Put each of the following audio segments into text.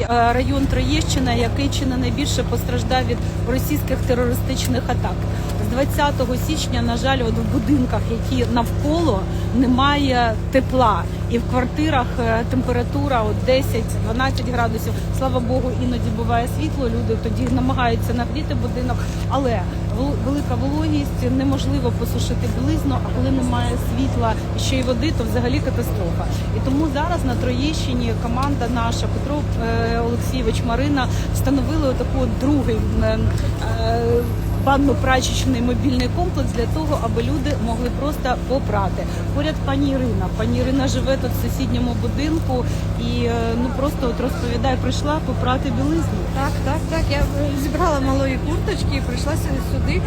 е, район Троєщина, який чи не найбільше постраждав від російських терористичних атак. З 20 січня, на жаль, от в будинках, які навколо немає тепла, і в квартирах е, температура от 10-12 градусів. Слава Богу, іноді буває світло. Люди тоді намагаються нагріти будинок, але велика вологість неможливо посушити білизну. А коли немає світла ще й води, то взагалі катастрофа. І тому зараз на Троєщині команда наша Петро е, Олексійович Марина встановили отаку от другий. Банно-прачечний мобільний комплекс для того, аби люди могли просто попрати. Поряд пані Ірина. Пані Ірина живе тут в сусідньому будинку і е, ну просто от розповідає, прийшла попрати білизну. Так, так, так. Я е, зібрала малої курточки і прийшла сю- сюди. Е,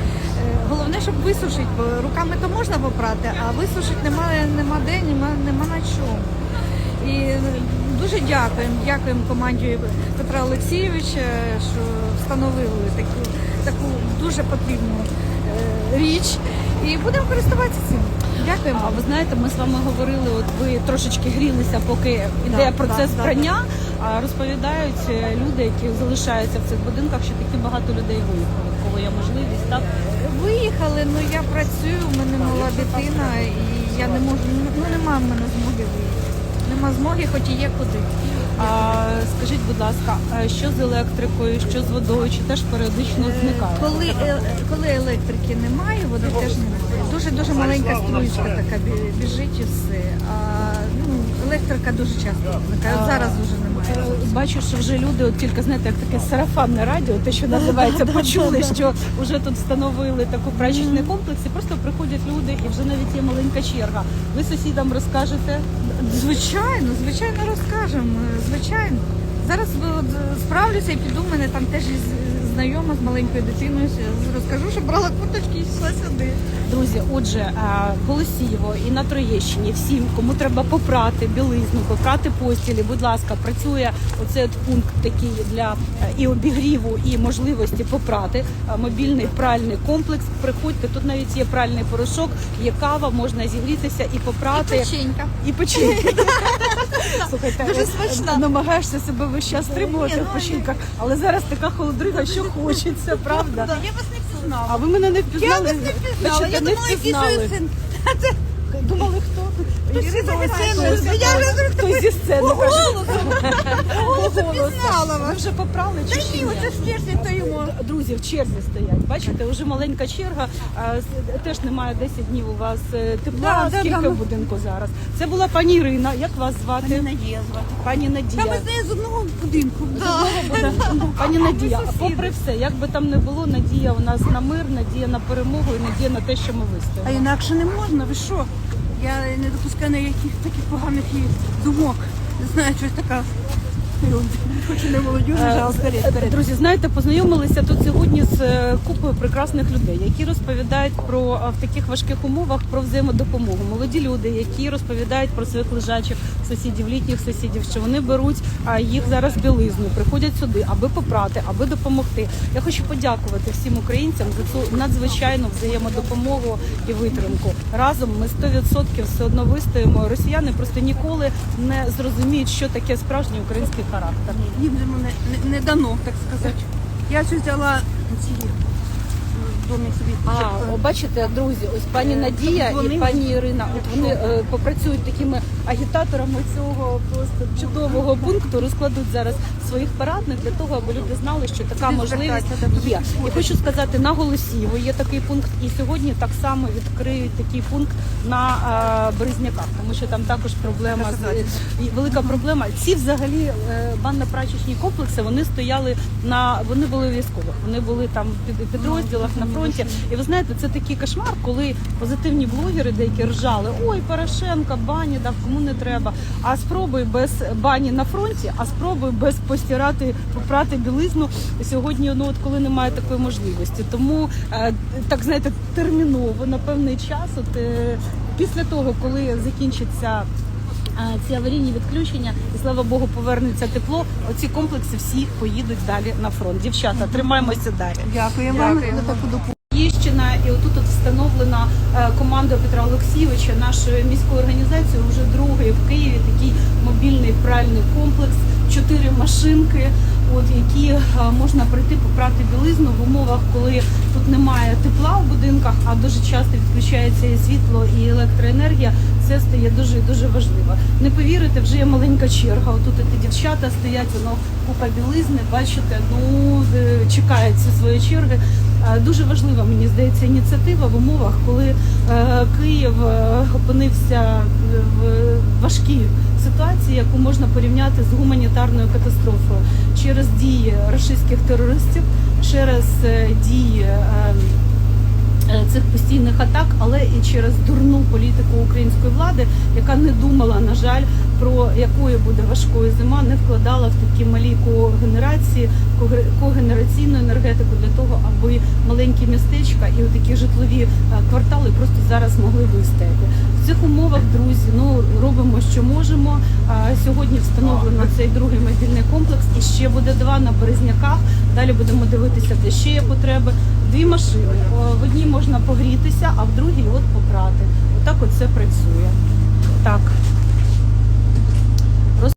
Головне, щоб висушити, бо руками то можна попрати, а висушити немає нема де, нема, нема на чому. І дуже дякуємо, дякуємо команді Петра Олексійовича, що встановили таку, таку дуже потрібну е, річ. І будемо користуватися цим. Дякуємо. А ви знаєте, ми з вами говорили, от ви трошечки грілися, поки йде Да, процес да, да, прання. А розповідають е, люди, які залишаються в цих будинках, що такі багато людей виїхали, в кого є можливість, так Виїхали, ну я працюю, у мене мала дитина, і я не можу, ну немає в мене змоги виїхати. Нема змоги, хоч і є куди. А, скажіть, будь ласка, а що з електрикою, що з водою, чи теж періодично зникає? Коли, е, коли електрики немає, води теж немає. Дуже дуже маленька струєчка така бі- біжить і все. А ну, електрика дуже часто зникає. От зараз вже немає. Бачу, що вже люди, от тільки знаєте, як таке сарафанне радіо, те, що називається, почули, що вже тут встановили таку прачечний комплекс, і просто приходять люди, і вже навіть є маленька черга. Ви сусідам розкажете? Звичайно, звичайно розкажемо. е, Звичайно. Зараз от, е, справлюся і піду. Мене там теж із знайома з маленькою дитиною. Розкажу, що брала курточки і йшла сюди. Друзі, отже, е, і на Троєщині всім, кому треба попрати білизну, попрати постілі, будь ласка, працює оцей от пункт такий для е, і обігріву, і можливості попрати. Е, Мобільний пральний комплекс. Приходьте, тут навіть є пральний порошок, є кава, можна зігрітися і попрати. Печенька. І печінки. Слухайте, Дуже е, смачна. е, намагаєшся себе весь час стримувати в ну, печінках, але зараз така холодрига, що хочеться, правда? Я вас не впізнала. А ви мене не впізнали? Я вас не впізнала. Я думала, який впізнали. син. Думали, хто? Хтось Ірина зі Олексіївна, сцени. Я вже Хтось зі сцени По каже. голосу. По голосу пізнала Ви вже попрали чи Та ще ні, оце в черзі стоїмо. Друзі, в черзі стоять. Бачите, вже маленька черга. а, з- Теж немає 10 днів у вас е, тепла. Да, да, Скільки да. в будинку зараз? Це була пані Ірина. Як вас звати? Надія звати. Пані Надія. Та ми з нею з одного будинку. Буде. Пані Надія, а попри все, як би там не було, надія у нас на мир, надія на перемогу і надія на те, що ми А вистоїмо. інакше не можна, ви що? Я не допускаю ніяких таких поганих думок. Не знаю, щось така. Хочу не молодіжі, Е, а вперед, вперед. Друзі, знаєте, познайомилися тут сьогодні е, прекрасних людей, які розповідають про в таких важких умовах про взаємодопомогу. Молоді люди, які розповідають про своїх лежачих сусідів, літніх сусідів, що вони беруть їх зараз білизну, приходять сюди, аби попрати, аби допомогти. Я хочу подякувати всім українцям за цю надзвичайну взаємодопомогу і витримку. Разом ми 100% все одно вистоїмо. Росіяни просто ніколи не зрозуміють, що таке справжній український характер. Їм же мене не, не дано, так сказати. Я щось взяла ці собі. А, о, бачите, друзі, ось пані Надія і пані Ірина. От вони е, попрацюють такими агітаторами цього просто чудового пункту. Розкладуть зараз своїх парадних для того, аби люди знали, що така можливість да, є. І хочу сказати, на Голосіїво є такий пункт, і сьогодні так само відкриють такий пункт на е, Березняках, тому що там також проблема з і велика проблема. Ці взагалі е, банно-прачечні комплекси вони стояли на вони були військових. Вони були там в під підрозділах на фронті. І ви знаєте, це такий кошмар, коли позитивні блогери деякі ржали: ой, Порошенка, бані дав, кому не треба. А спробуй без бані на фронті, а спробуй без постирати, попрати білизну сьогодні. Ну от коли немає такої можливості. Тому е, так знаєте, терміново на певний час. От е, після того, коли закінчиться. е, Ці аварійні відключення, і слава Богу, повернеться тепло. Оці комплекси всі поїдуть далі на фронт. Дівчата, тримаємося далі. Дякуємо вам за таку допомогу. Єщина, і отут от встановлена е, командою Петра Олексійовича нашої міської організації вже другий в Києві такий мобільний пральний комплекс, чотири машинки, от які е, можна прийти попрати білизну в умовах, коли тут немає тепла в будинках, а дуже часто відключається і світло, і електроенергія. Це стає дуже дуже важливо. Не повірите, вже є маленька черга. Отут ті дівчата стоять, воно купа білизни. Бачите, ну е, чекають ці свої черги. Е, Дуже важлива, мені здається, ініціатива в умовах, коли е, Київ е, опинився в важкій ситуації, яку можна порівняти з гуманітарною катастрофою через дії рашистських терористів, через дії. Цих постійних атак, але і через дурну політику української влади, яка не думала, на жаль, про якою буде важкою зима, не вкладала в такі малі когенерації, когенераційну енергетику для того, аби маленькі містечка і такі житлові е, квартали просто зараз могли вистояти. В цих умовах, друзі, ну робимо, що можемо. Сьогодні встановлено цей другий мобільний комплекс, і ще буде два на Березняках. Далі будемо дивитися, де ще є потреби. Дві машини. В одній можна погрітися, а в другій от попрати. Отак от це працює. Так.